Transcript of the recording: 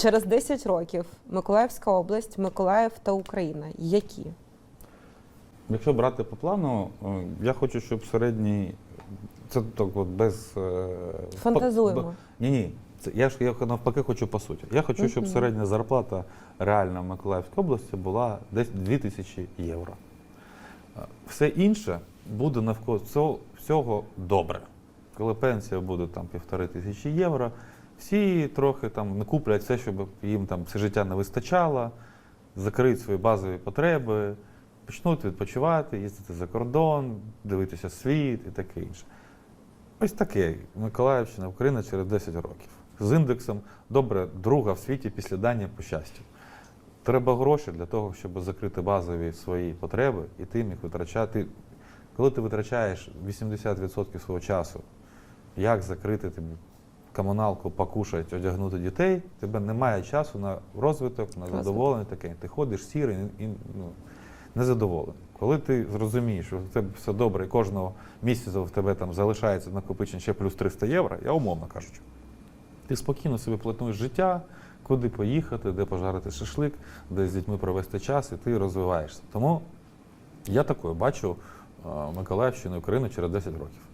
Через 10 років Миколаївська область, Миколаїв та Україна. Які? Якщо брати по плану, е, я хочу, щоб середній. Це так от без. е, Фантазуємо. Ні, ні. Це я ж я навпаки хочу по суті. Я хочу, щоб середня зарплата реальна в Миколаївській області була десь 2000 євро. Е, Все інше буде навколо цього всього добре. Коли пенсія буде там півтори тисячі євро, всі трохи там не куплять все, щоб їм там все життя не вистачало, закриють свої базові потреби, почнуть відпочивати, їздити за кордон, дивитися світ і таке інше. Ось таке Миколаївщина, Україна через 10 років. З індексом добре, друга в світі після Данії по щастю. Треба гроші для того, щоб закрити базові свої потреби, і ти міг витрачати. Коли ти витрачаєш 80% свого часу, як закрити тобі комуналку, покушати, одягнути дітей, тебе немає часу на розвиток, на задоволення таке. Ти ходиш сірий і ну, незадоволений. Коли ти зрозумієш, що в тебе все добре, і кожного місяця в тебе там залишається накопичення ще плюс 300 євро, я умовно кажучи, ти спокійно собі плануєш життя, куди поїхати, де пожарити шашлик, де з дітьми провести час, і ти розвиваєшся. Тому я такою бачу Миколаївщину і Україну через 10 років.